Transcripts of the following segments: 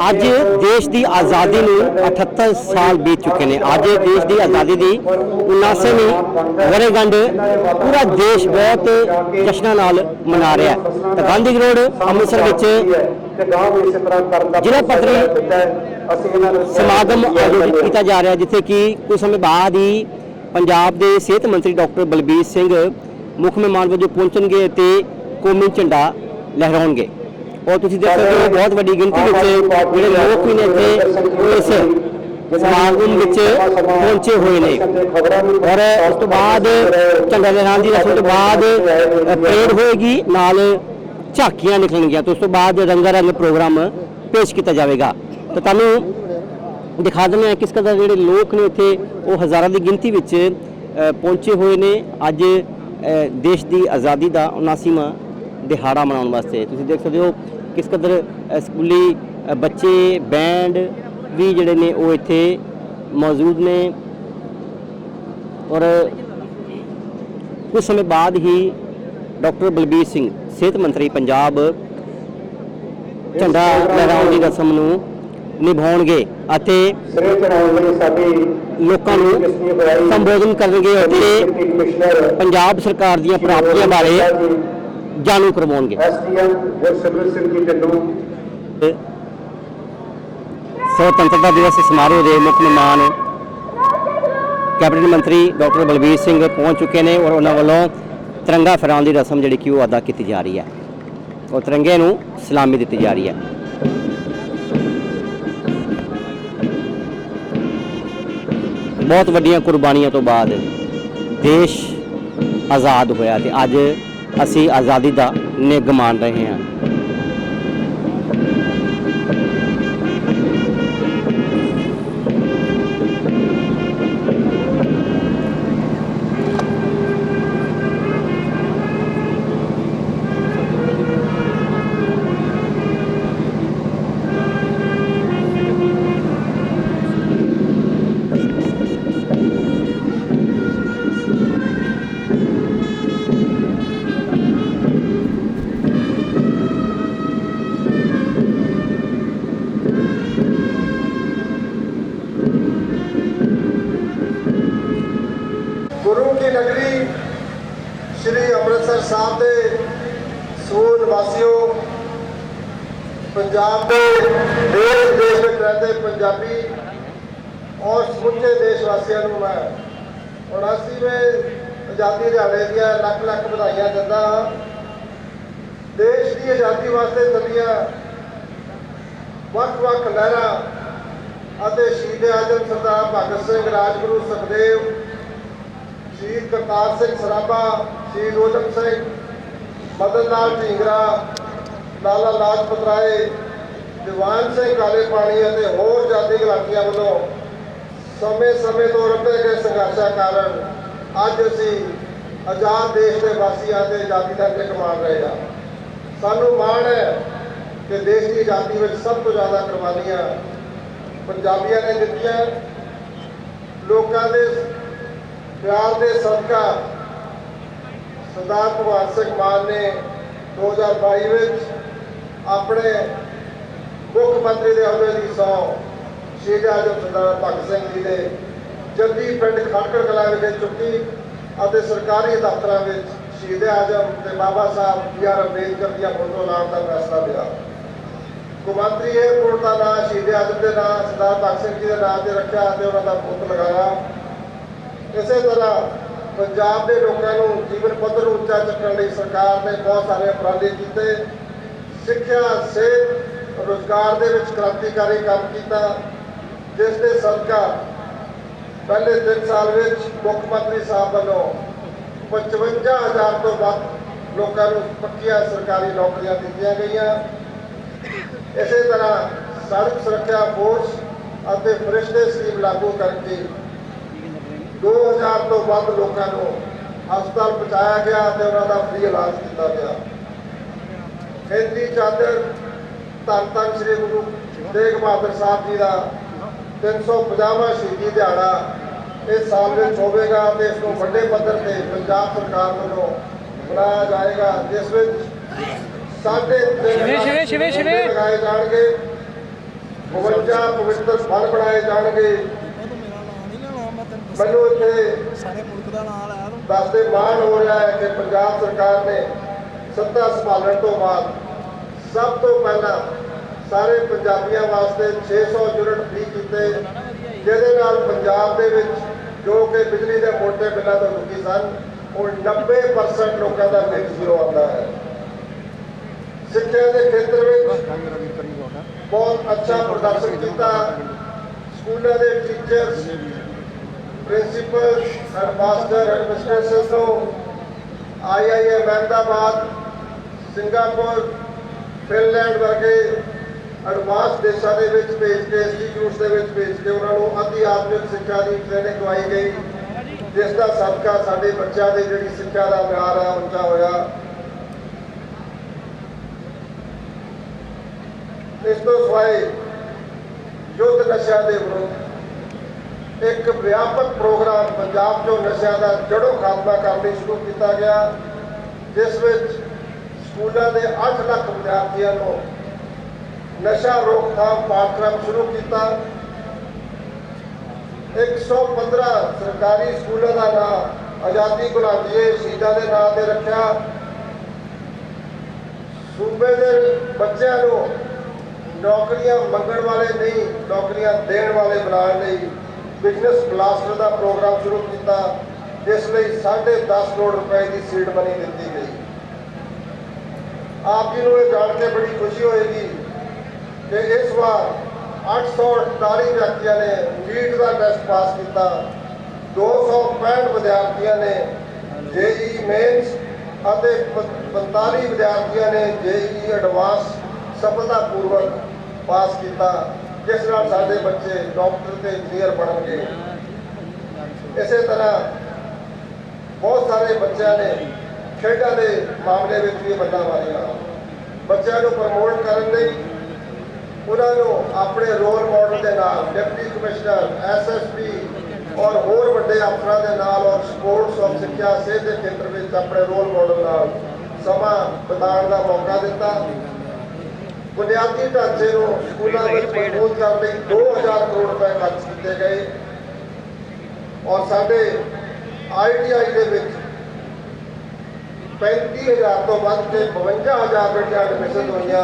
ਅੱਜ ਦੇਸ਼ ਦੀ ਆਜ਼ਾਦੀ ਨੂੰ 78 ਸਾਲ ਬੀਤ ਚੁੱਕੇ ਨੇ। ਅੱਜ ਦੇਸ਼ ਦੀ ਆਜ਼ਾਦੀ ਦੀ 79ਵੀਂ ਵਰੇਗੰਢ ਪੂਰਾ ਦੇਸ਼ ਬਹੁਤ ਜਸ਼ਨਾਂ ਨਾਲ ਮਨਾ ਰਿਹਾ ਹੈ। ਤਾਂ ਗਾਂਧੀ ਰੋਡ ਅੰਮ੍ਰਿਤਸਰ ਵਿੱਚ ਜ਼ਿਲ੍ਹਾ ਪੱਧਰੀ ਸਮਾਗਮ ਆਯੋਜਿਤ ਕੀਤਾ ਜਾ ਰਿਹਾ ਜਿੱਥੇ ਕਿ ਕੁਝ ਸਮੇਂ ਬਾਅਦ ਹੀ ਪੰਜਾਬ ਦੇ ਸਿਹਤ ਮੰਤਰੀ ਡਾਕਟਰ ਬਲਬੀਰ ਸਿੰਘ ਮੁੱਖ ਮਹਿਮਾਨ ਵਜੋਂ ਪਹੁੰਚਣਗੇ ਅਤੇ ਕੌਮੀ ਝੰਡਾ ਲਹਿਰਾਉਣਗੇ। ਔਰ ਤੁਸੀਂ ਦੇਖ ਸਕਦੇ ਹੋ ਬਹੁਤ ਵੱਡੀ ਗਿਣਤੀ ਵਿੱਚ ਜਿਹੜੇ ਲੋਕ ਵੀ ਨੇ ਇੱਥੇ ਇਸ ਸਮਾਗਮ ਵਿੱਚ ਪਹੁੰਚੇ ਹੋਏ ਨੇ। ਔਰ ਉਸ ਤੋਂ ਬਾਅਦ ਝੰਡਾ ਲਹਿਰਾਉਣ ਦੀ ਰਸਮ ਤੋਂ ਬਾਅਦ ਪਰੇਡ ਹੋਏਗੀ ਨਾਲ ਝਾਕੀਆਂ ਨਿਕਲਣਗੀਆਂ ਤੇ ਉਸ ਤੋਂ ਬਾਅਦ ਰੰਗਾ ਰੰਗ ਪ੍ਰੋਗਰਾਮ ਪੇਸ਼ ਕੀਤਾ ਜਾਵੇਗਾ। ਤਾਂ ਤੁਹਾਨੂੰ ਦਿਖਾ ਦਿੰਦੇ ਹਾਂ ਕਿਸ ਕਦਰ ਜਿਹੜੇ ਲੋਕ ਨੇ ਇੱਥੇ ਉਹ ਹਜ਼ਾਰਾਂ ਦੀ ਗਿਣਤੀ ਵਿੱਚ ਪਹੁੰਚੇ ਹੋਏ ਨੇ। ਅੱਜ ਦੇਸ਼ ਦੀ ਆਜ਼ਾਦੀ ਦਾ 79ਵਾਂ ਦਿਹਾੜਾ ਮਨਾਉਣ ਵਾਸਤੇ। ਤੁਸੀਂ ਦੇਖ ਸਕਦੇ ਹੋ ਕਿਸ ਕਦਰ ਸਕੂਲੀ ਬੱਚੇ ਬੈਂਡ ਵੀ ਜਿਹੜੇ ਨੇ ਉਹ ਇੱਥੇ ਮੌਜੂਦ ਨੇ। ਔਰ ਕੁਝ ਸਮੇਂ ਬਾਅਦ ਹੀ ਡਾਕਟਰ ਬਲਬੀਰ ਸਿੰਘ, ਸਿਹਤ ਮੰਤਰੀ ਪੰਜਾਬ ਝੰਡਾ ਲਹਿਰਾਉਣ ਦੀ ਰਸਮ ਨੂੰ ਨਿਭਾਉਣਗੇ ਅਤੇ ਸਿਰੇ ਚੜਾਉਣ ਲਈ ਸਾਡੀ ਲੋਕਾਂ ਨੂੰ ਸੰਬੋਧਨ ਕਰਨਗੇ ਅਤੇ ਪੰਜਾਬ ਸਰਕਾਰ ਦੀਆਂ ਪ੍ਰਾਪਤੀਆਂ ਬਾਰੇ ਜਾਣੂ ਕਰਵਾਉਣਗੇ। ਐਸਡੀਐਮ ਗੁਰਸਿਮਰਨ ਸਿੰਘ ਜੀ ਢਿੱਲੋਂ। ਸੁਤੰਤਰਤਾ ਦਿਵਸ ਸਮਾਰੋਹ ਦੇ ਮੁੱਖ ਮਹਿਮਾਨ ਕੈਬਨਿਟ ਮੰਤਰੀ ਡਾਕਟਰ ਬਲਬੀਰ ਸਿੰਘ ਪਹੁੰਚ ਚੁੱਕੇ ਨੇ ਔਰ ਉਹਨਾਂ ਵੱਲੋਂ ਤਿਰੰਗਾ ਫਹਿਰਾਉਣ ਦੀ ਰਸਮ ਜਿਹੜੀ ਕਿ ਉਹ ਅਦਾ ਕੀਤੀ ਜਾ ਰਹੀ ਹੈ। ਉਹ ਤਿਰੰਗੇ ਨੂੰ ਸਲਾਮੀ ਦਿੱਤੀ ਜਾ ਰਹੀ ਹੈ। ਬਹੁਤ ਵੱਡੀਆਂ ਕੁਰਬਾਨੀਆਂ ਤੋਂ ਬਾਅਦ ਦੇਸ਼ ਆਜ਼ਾਦ ਹੋਇਆ ਤੇ ਅੱਜ ਅਸੀਂ ਆਜ਼ਾਦੀ ਦਾ ਨਿੱਘ ਮਾਣ ਰਹੇ ਹਾਂ। ਪੰਜਾਬ ਦੇ, ਦੇਸ਼ ਵਿਦੇਸ਼ ਵਿੱਚ ਰਹਿੰਦੇ ਪੰਜਾਬੀ ਔਰ ਸਮੁੱਚੇ ਦੇਸ਼ ਵਾਸੀਆਂ ਨੂੰ ਮੈਂ 79ਵੇਂ ਆਜ਼ਾਦੀ ਦਿਹਾੜੇ ਦੀਆਂ ਲੱਖ ਲੱਖ ਵਧਾਈਆਂ ਦਿੰਦਾ ਹਾਂ। ਦੇਸ਼ ਦੀ ਆਜ਼ਾਦੀ ਵਾਸਤੇ ਚੱਲੀਆਂ ਵੱਖ-ਵੱਖ ਲਹਿਰਾਂ ਅਤੇ ਸ਼ਹੀਦ ਆਜ਼ਮ ਸਰਦਾਰ ਭਗਤ ਸਿੰਘ, ਰਾਜਗੁਰੂ ਸੁਖਦੇਵ, ਸ਼ਹੀਦ ਕਰਤਾਰ ਸਿੰਘ ਸਰਾਭਾ, ਸ਼ਹੀਦ ਊਧਮ ਸਿੰਘ, ਮਦਨ ਲਾਲ ਢੀਂਗਰਾ, ਲਾਲਾ ਲਾਜਪਤ ਰਾਏ ਦੀਵਾਨ ਸਿੰਘ ਕਾਲੇ ਪਾਣੀ ਅਤੇ ਹੋਰ ਜਾਤੀ ਗਲਾਟੀਆਂ ਵੱਲੋਂ ਸਮੇਂ-ਸਮੇਂ ਤੋਂ ਰੱਬੇ ਗਏ ਸੰਘਰਸ਼ਾਂ ਕਾਰਨ ਅੱਜ ਅਸੀਂ ਆਜ਼ਾਦ ਦੇਸ਼ ਦੇ ਵਾਸੀਆਂ ਤੇ ਆਜ਼ਾਦੀ ਦਾ ਨਿਕ ਮਾਣ ਰਹੇ ਹਾਂ। ਸਾਨੂੰ ਮਾਣ ਹੈ ਕਿ ਦੇਸ਼ ਦੀ ਆਜ਼ਾਦੀ ਵਿੱਚ ਸਭ ਤੋਂ ਜ਼ਿਆਦਾ ਕੁਰਬਾਨੀਆਂ ਪੰਜਾਬੀਆਂ ਨੇ ਦਿੱਤੀਆਂ। ਲੋਕਾਂ ਦੇ ਪਿਆਰ ਦੇ ਸਦਕਾ ਸਰਦਾਰ ਭਗਵੰਤ ਸਿੰਘ ਮਾਨ ਨੇ 2022 ਵਿੱਚ ਆਪਣੇ ਮੁੱਖ ਮੰਤਰੀ ਦੇ ਅਹੁਦੇ ਦੀ ਸਹੁੰ ਸ਼ਹੀਦ ਆਜ਼ਮ ਸਰਦਾਰ ਭਗਤ ਸਿੰਘ ਜੀ ਦੇ ਜੱਦੀ ਪਿੰਡ ਖੜਕੜ ਕਲਾਂ ਵਿਖੇ ਚੁੱਕੀ ਅਤੇ ਸਰਕਾਰੀ ਦਫ਼ਤਰਾਂ ਵਿੱਚ ਸ਼ਹੀਦ ਆਜ਼ਮ ਤੇ ਬਾਬਾ ਸਾਹਿਬ ਬੀ ਆਰ ਅੰਬੇਦਕਰ ਦੀਆਂ ਫੋਟੋ ਲਾਉਣ ਦਾ ਫੈਸਲਾ ਲਿਆ। ਕੌਮਾਂਤਰੀ ਏਅਰਪੋਰਟ ਦਾ ਨਾਂ ਸ਼ਹੀਦ ਆਜ਼ਮ ਦੇ ਨਾਂ, ਸਰਦਾਰ ਭਗਤ ਸਿੰਘ ਜੀ ਦੇ ਨਾਂ ਤੇ ਰੱਖਿਆ ਅਤੇ ਉਹਨਾਂ ਦਾ ਪੁੱਤ ਲਗਾਇਆ। ਇਸੇ ਤਰ੍ਹਾਂ ਪੰਜਾਬ ਦੇ ਲੋਕਾਂ ਨੂੰ ਜੀਵਨ ਪੱਧਰ ਉੱਚਾ ਚੱਕਣ ਲਈ ਸਰਕਾਰ ਨੇ ਬਹੁਤ ਸਾਰੇ ਉਪਰਾਲੇ ਕੀਤੇ। ਸਿੱਖਿਆ, ਸਿਹਤ ਰੋਜ਼ਗਾਰ ਦੇ ਵਿੱਚ ਕ੍ਰਾਂਤੀਕਾਰੀ ਕੰਮ ਕੀਤਾ, ਜਿਸ ਦੇ ਸਦਕਾ ਪਹਿਲੇ 3 ਸਾਲ ਵਿੱਚ ਮੁੱਖ ਮੰਤਰੀ ਸਾਹਿਬ ਵੱਲੋਂ 55000 ਤੋਂ ਵੱਧ ਲੋਕਾਂ ਨੂੰ ਪੱਕੀਆਂ ਸਰਕਾਰੀ ਨੌਕਰੀਆਂ ਦਿੱਤੀਆਂ ਗਈਆਂ। ਇਸੇ ਤਰ੍ਹਾਂ ਸੜਕ ਸੁਰੱਖਿਆ ਫੋਰਸ ਅਤੇ ਫਰਿਸ਼ਤੇ ਸਕੀਮ ਲਾਗੂ ਕਰਕੇ 2000 ਤੋਂ ਵੱਧ ਲੋਕਾਂ ਨੂੰ ਹਸਪਤਾਲ ਪਹੁੰਚਾਇਆ ਗਿਆ ਤੇ ਉਹਨਾਂ ਦਾ ਫ੍ਰੀ ਇਲਾਜ ਕੀਤਾ ਗਿਆ। ਖੇਤੀ ਚਾਦਰ ਧੰਨ ਧੰਨ ਸ੍ਰੀ ਗੁਰੂ ਤੇਗ ਬਹਾਦਰ ਸਾਹਿਬ ਜੀ ਦਾ 350ਵਾਂ ਸ਼ਹੀਦੀ ਦਿਹਾੜਾ ਇਸ ਸਾਲ ਵਿੱਚ ਹੋਵੇਗਾ ਤੇ ਇਸ ਨੂੰ ਵੱਡੇ ਪੱਧਰ ਤੇ ਪੰਜਾਬ ਸਰਕਾਰ ਵੱਲੋਂ ਮਨਾਇਆ ਜਾਏਗਾ ਜਿਸ ਵਿੱਚ ਤਿੰਨ ਸ਼ਿਵੇ, ਸ਼ਿਵੇ, ਸ਼ਿਵੇ। ਲਗਾਏ ਜਾਣਗੇ 52 ਪਵਿੱਤਰ ਫਲ ਬਣਾਏ ਜਾਣਗੇ ਮੈਨੂੰ ਇੱਥੇ ਸਾਰੇ ਮੁਲਕ ਦਾ ਨਾਂ ਲੈ ਤੂੰ ਦੱਸਦੇ ਮਾਣ ਹੋ ਰਿਹਾ ਹੈ ਕਿ ਪੰਜਾਬ ਸਰਕਾਰ ਨੇ ਸੱਤਾ ਸੰਭਾਲਣ ਤੋਂ ਬਾਅਦ ਸਭ ਤੋਂ ਪਹਿਲਾਂ ਸਾਰੇ ਪੰਜਾਬੀਆਂ ਵਾਸਤੇ 600 ਯੂਨਿਟ ਫ੍ਰੀ ਕੀਤੇ, ਜਿਹਦੇ ਨਾਲ ਪੰਜਾਬ ਦੇ ਵਿੱਚ ਜੋ ਕਿ ਬਿਜਲੀ ਦੇ ਮੋਟੇ ਬਿੱਲਾਂ ਤੋਂ ਦੁਖੀ ਸਨ, ਉਹ 90% ਲੋਕਾਂ ਦਾ ਬਿੱਲ ਜ਼ੀਰੋ ਆਉਂਦਾ ਹੈ। ਸਿੱਖਿਆ ਦੇ ਖੇਤਰ ਵਿੱਚ ਬਹੁਤ ਅੱਛਾ ਪ੍ਰਦਰਸ਼ਨ ਕੀਤਾ। ਸਕੂਲਾਂ ਦੇ ਟੀਚਰਸ ਪ੍ਰਿੰਸੀਪਲ ਹੈਡਮਾਸਟਰ ਐਡਮਿਨਿਸਟ੍ਰੇਸ਼ਨ ਤੋਂ ਆਈਆਈਐਮ ਅਹਿਮਦਾਬਾਦ, ਸਿੰਗਾਪੁਰ, ਫਿਨਲੈਂਡ ਵਰਗੇ ਐਡਵਾਂਸ ਦੇਸ਼ਾਂ ਦੇ ਵਿੱਚ ਭੇਜ ਕੇ, ਇੰਸਟੀਚਿਊਟਸ ਦੇ ਵਿੱਚ ਭੇਜ ਕੇ ਉਹਨਾਂ ਨੂੰ ਅਧਿ ਆਧੁਨਿਕ ਸਿੱਖਿਆ ਦੀ ਟ੍ਰੇਨਿੰਗ ਦਵਾਈ ਗਈ। ਜਿਸ ਦਾ ਸਦਕਾ ਸਾਡੇ ਬੱਚਿਆਂ ਦੀ ਜਿਹੜੀ ਸਿੱਖਿਆ ਦਾ ਮਿਆਰ ਹੈ ਉੱਚਾ ਹੋਇਆ। ਇਸ ਤੋਂ ਸਿਵਾਏ ਯੁੱਧ ਨਸ਼ਿਆਂ ਦੇ ਵਿਰੁੱਧ ਇੱਕ ਵਿਆਪਕ ਪ੍ਰੋਗਰਾਮ ਪੰਜਾਬ 'ਚੋਂ ਨਸ਼ਿਆਂ ਦਾ ਜੜੋਂ ਖਾਤਮਾ ਕਰਨ ਲਈ ਸ਼ੁਰੂ ਕੀਤਾ ਗਿਆ, ਜਿਸ ਵਿੱਚ ਸਕੂਲਾਂ ਦੇ 8 ਲੱਖ ਵਿਦਿਆਰਥੀਆਂ ਨੂੰ ਨਸ਼ਾ ਰੋਕਥਾਮ ਪਾਠਕ੍ਰਮ ਸ਼ੁਰੂ ਕੀਤਾ। 115 ਸਰਕਾਰੀ ਸਕੂਲਾਂ ਦਾ ਨਾਮ ਆਜ਼ਾਦੀ ਗੁਲਾਮੀਏ ਸ਼ਹੀਦਾਂ ਦੇ ਨਾਂ ਤੇ ਰੱਖਿਆ। ਸੂਬੇ ਦੇ ਬੱਚਿਆਂ ਨੂੰ ਨੌਕਰੀਆਂ ਮੰਗਣ ਵਾਲੇ ਨਹੀਂ, ਨੌਕਰੀਆਂ ਦੇਣ ਵਾਲੇ ਬਣਾਉਣ ਲਈ ਬਿਜ਼ਨਸ ਬਲਾਸਟਰ ਦਾ ਪ੍ਰੋਗਰਾਮ ਸ਼ੁਰੂ ਕੀਤਾ, ਜਿਸ ਲਈ 10.5 ਕਰੋੜ ਰੁਪਏ ਦੀ ਸੀਡ ਮਨੀ ਦਿੱਤੀ ਗਈ। ਆਪ ਜੀ ਨੂੰ ਇਹ ਜਾਣ ਕੇ ਬੜੀ ਖੁਸ਼ੀ ਹੋਏਗੀ ਕਿ ਇਸ ਵਾਰ 848 ਵਿਅਕਤੀਆਂ ਨੇ ਨੀਟ ਦਾ ਟੈਸਟ ਪਾਸ ਕੀਤਾ। 265 ਵਿਦਿਆਰਥੀਆਂ ਨੇ ਜੇਈ ਮੇਨਸ ਅਤੇ 45 ਵਿਦਿਆਰਥੀਆਂ ਨੇ ਜੇਈ ਐਡਵਾਂਸ ਸਫਲਤਾਪੂਰਵਕ ਪਾਸ ਕੀਤਾ, ਜਿਸ ਨਾਲ ਸਾਡੇ ਬੱਚੇ ਡਾਕਟਰ ਤੇ ਇੰਜੀਨੀਅਰ ਬਣਨਗੇ। ਇਸੇ ਤਰ੍ਹਾਂ ਬਹੁਤ ਸਾਰੇ ਬੱਚਿਆਂ ਨੇ ਖੇਡਾਂ ਦੇ ਮਾਮਲੇ ਵਿੱਚ ਵੀ ਵੱਡਾ ਮਾਰੀਆਂ ਬੱਚਿਆਂ ਨੂੰ ਪ੍ਰਮੋਟ ਕਰਨ ਲਈ ਉਹਨਾਂ ਨੂੰ ਆਪਣੇ ਰੋਲ ਮਾਡਲ ਦੇ ਨਾਲ, ਡਿਪਟੀ ਕਮਿਸ਼ਨਰ ਐਸਐਸਪੀ ਔਰ ਹੋਰ ਵੱਡੇ ਅਫਸਰਾਂ ਦੇ ਨਾਲ ਔਰ ਸਪੋਰਟਸ ਔਰ ਸਿੱਖਿਆ, ਸਿਹਤ ਦੇ ਖੇਤਰ ਵਿੱਚ ਆਪਣੇ ਰੋਲ ਮਾਡਲ ਨਾਲ ਸਮਾਂ ਬਿਤਾਉਣ ਦਾ ਮੌਕਾ ਦਿੱਤਾ। ਬੁਨਿਆਦੀ ਢਾਂਚੇ ਨੂੰ ਸਕੂਲਾਂ ਵਿੱਚ ਮਜ਼ਬੂਤ ਕਰਨ ਲਈ 2000 ਕਰੋੜ ਰੁਪਏ ਖਰਚ ਕੀਤੇ ਗਏ। ਔਰ ਸਾਡੇ ਆਈਟੀਆਈ ਦੇ ਵਿੱਚ 35000 ਤੋਂ ਵੱਧ ਕੇ 52000 ਬੇਟੀਆਂ ਐਡਮਿਸ਼ਨ ਹੋਈਆਂ।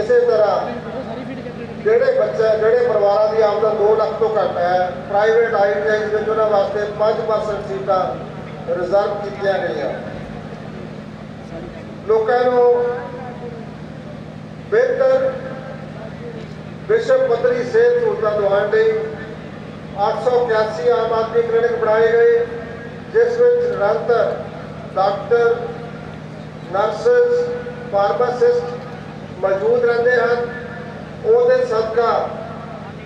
ਇਸੇ ਤਰ੍ਹਾਂ ਜਿਹੜੇ ਬੱਚੇ, ਜਿਹੜੇ ਪਰਿਵਾਰਾਂ ਦੀ ਆਮਦਨ 2 ਲੱਖ ਤੋਂ ਘੱਟ ਹੈ ਪ੍ਰਾਈਵੇਟ ਆਈਟੀਆਈ ਵਿੱਚ ਉਹਨਾਂ ਵਾਸਤੇ 5% ਸੀਟਾਂ ਰਿਜ਼ਰਵ ਕੀਤੀਆਂ ਗਈਆਂ। ਲੋਕਾਂ ਨੂੰ ਬਿਹਤਰ ਵਿਸ਼ਵ ਪੱਧਰੀ ਸਿਹਤ ਸਹੂਲਤਾਂ ਦਿਵਾਉਣ ਲਈ 881 ਆਮ ਆਦਮੀ ਕਲੀਨਿਕ ਬਣਾਏ ਗਏ, ਜਿਸ ਵਿੱਚ ਨਿਰੰਤਰ ਡਾਕਟਰ, ਨਰਸਸ, ਫਾਰਮਾਸਿਸਟ ਮੌਜੂਦ ਰਹਿੰਦੇ ਹਨ। ਉਹਦੇ ਸਦਕਾ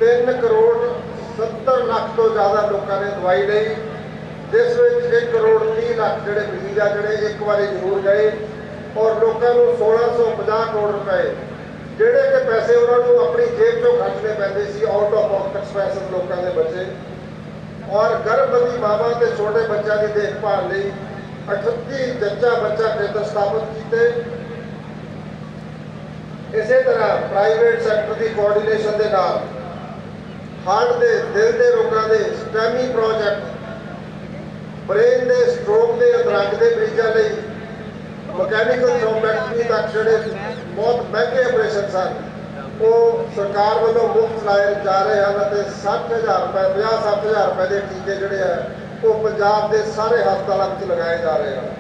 3 ਕਰੋੜ 70 ਲੱਖ ਤੋਂ ਜ਼ਿਆਦਾ ਲੋਕਾਂ ਨੇ ਦਵਾਈ ਲਈ। ਜਿਸ ਵਿੱਚ 1 ਕਰੋੜ 30 ਲੱਖ ਜਿਹੜੇ ਮਰੀਜ਼ ਆ, ਜਿਹੜੇ ਇੱਕ ਵਾਰੀ ਜ਼ਰੂਰ ਗਏ ਔਰ ਲੋਕਾਂ ਨੂੰ 1650 ਕਰੋੜ ਰੁਪਏ ਜਿਹੜੇ ਕਿ ਪੈਸੇ ਉਹਨਾਂ ਨੂੰ ਆਪਣੀ ਜੇਬ ਤੋਂ ਖਰਚਣੇ ਪੈਂਦੇ ਸੀ ਆਊਟ ਆਫ ਪਾਕਟ ਐਕਸਪੈਂਸਸ ਲੋਕਾਂ ਦੇ ਬੱਚੇ। ਔਰ ਗਰਭਵਤੀ ਮਾਵਾਂ ਤੇ ਛੋਟੇ ਬੱਚਿਆਂ ਦੀ ਦੇਖਭਾਲ ਲਈ 38 ਜੱਜਾ ਬੱਚਾ ਕੇਂਦਰ ਸਥਾਪਿਤ ਕੀਤੇ। ਇਸੇ ਤਰ੍ਹਾਂ ਪ੍ਰਾਈਵੇਟ ਸੈਕਟਰ ਦੀ ਕੋਆਰਡੀਨੇਸ਼ਨ ਦੇ ਨਾਲ ਹਾਰਟ ਦੇ, ਦਿਲ ਦੇ ਰੋਗਾਂ ਦੇ ਸਟੈਮੀ ਪ੍ਰੋਜੈਕਟ ਬ੍ਰੇਨ ਦੇ ਸਟ੍ਰੋਕ ਦੇ ਅਧਰੰਗ ਦੇ ਮਰੀਜ਼ਾਂ ਲਈ ਮਕੈਨੀਕਲ ਥ੍ਰੋਮਬੈਕਟਰੀ ਤੱਕ ਜਿਹੜੇ ਬਹੁਤ ਮਹਿੰਗੇ ਆਪਰੇਸ਼ਨ ਸਨ, ਉਹ ਸਰਕਾਰ ਵੱਲੋਂ ਮੁਫਤ ਲਾਏ ਜਾ ਰਹੇ ਹਨ ਅਤੇ 60000 ਰੁਪਏ 50-60000 ਰੁਪਏ ਦੇ ਟੀਕੇ ਜਿਹੜੇ ਆ, ਉਹ ਪੰਜਾਬ ਦੇ ਸਾਰੇ ਹਸਪਤਾਲਾਂ ਵਿੱਚ ਲਗਾਏ ਜਾ ਰਹੇ ਹਨ।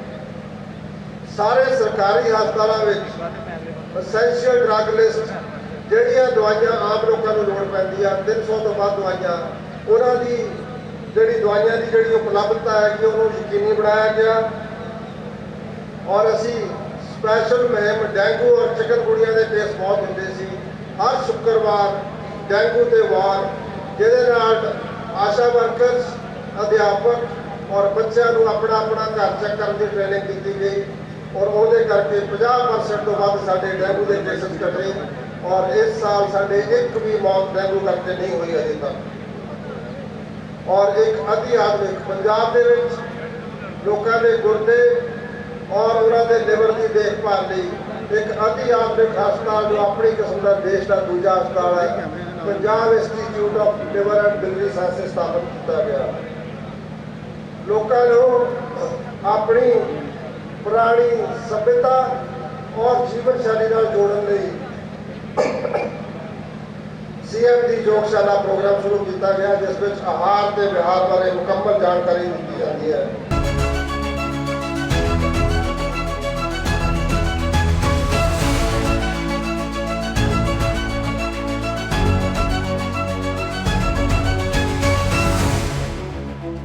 ਸਾਰੇ ਸਰਕਾਰੀ ਹਸਪਤਾਲਾਂ ਵਿੱਚ ਅਸੈਂਸ਼ੀਅਲ ਡਰੱਗ ਲਿਸਟ ਜਿਹੜੀਆਂ ਦਵਾਈਆਂ ਆਮ ਲੋਕਾਂ ਨੂੰ ਲੋੜ ਪੈਂਦੀ ਆ 300 ਤੋਂ ਵੱਧ ਦਵਾਈਆਂ। ਉਹਨਾਂ ਦੀ ਜਿਹੜੀ ਦਵਾਈਆਂ ਦੀ ਜਿਹੜੀ ਉਪਲਬਧਤਾ ਹੈਗੀ ਉਹਨੂੰ ਯਕੀਨੀ ਬਣਾਇਆ ਗਿਆ। ਔਰ ਅਸੀਂ ਸਪੈਸ਼ਲ ਮੁਹਿੰਮ ਡੈਂਗੂ ਔਰ ਚਿਕਨਗੁਨੀਆ ਦੇ ਕੇਸ ਬਹੁਤ ਹੁੰਦੇ ਸੀ। ਹਰ ਸ਼ੁੱਕਰਵਾਰ ਡੈਂਗੂ ਦੇ ਵਾਰ, ਜਿਹਦੇ ਨਾਲ ਆਸ਼ਾ ਵਰਕਰਸ ਅਧਿਆਪਕ ਔਰ ਬੱਚਿਆਂ ਨੂੰ ਆਪਣਾ ਆਪਣਾ ਘਰ ਚੈੱਕ ਕਰਨ ਦੀ ਟ੍ਰੇਨਿੰਗ ਦਿੱਤੀ ਗਈ। ਔਰ ਉਹਦੇ ਕਰਕੇ 50% ਤੋਂ ਵੱਧ ਸਾਡੇ ਡੈਂਗੂ ਦੇ ਕੇਸਸ ਘਟੇ ਔਰ ਇਸ ਸਾਲ ਸਾਡੇ ਇੱਕ ਵੀ ਮੌਤ ਡੈਂਗੂ ਕਰਕੇ ਨਹੀਂ ਹੋਈ ਅਜੇ ਤੱਕ। ਔਰ ਇੱਕ ਅਤੀ ਆਧੁਨਿਕ ਪੰਜਾਬ ਦੇ ਵਿੱਚ ਲੋਕਾਂ ਦੇ ਗੁਰਦੇ ਔਰ ਉਹਨਾਂ ਦੇ ਲਿਵਰ ਦੀ ਦੇਖਭਾਲ ਲਈ ਇੱਕ ਅਤੀ ਆਧੁਨਿਕ ਹਸਪਤਾਲ ਜੋ ਆਪਣੀ ਕਿਸਮ ਦਾ ਦੇਸ਼ ਦਾ ਦੂਜਾ ਹਸਪਤਾਲ ਹੈ, Punjab institute of liver and biliary sciences ਸਥਾਪਿਤ ਕੀਤਾ ਗਿਆ। ਲੋਕਾਂ ਨੂੰ ਆਪਣੀ ਪੁਰਾਣੀ ਸਭਿਅਤਾ ਔਰ ਜੀਵਨ ਸ਼ੈਲੀ ਨਾਲ ਜੋੜਨ ਲਈ ਸੀਐਮ ਦੀ ਯੋਗਸ਼ਾਲਾ ਪ੍ਰੋਗਰਾਮ ਸ਼ੁਰੂ ਕੀਤਾ ਗਿਆ, ਜਿਸ ਵਿੱਚ ਆਹਾਰ ਤੇ ਵਿਹਾਰ ਬਾਰੇ ਮੁਕੰਮਲ ਜਾਣਕਾਰੀ ਦਿੱਤੀ ਜਾਂਦੀ ਹੈ।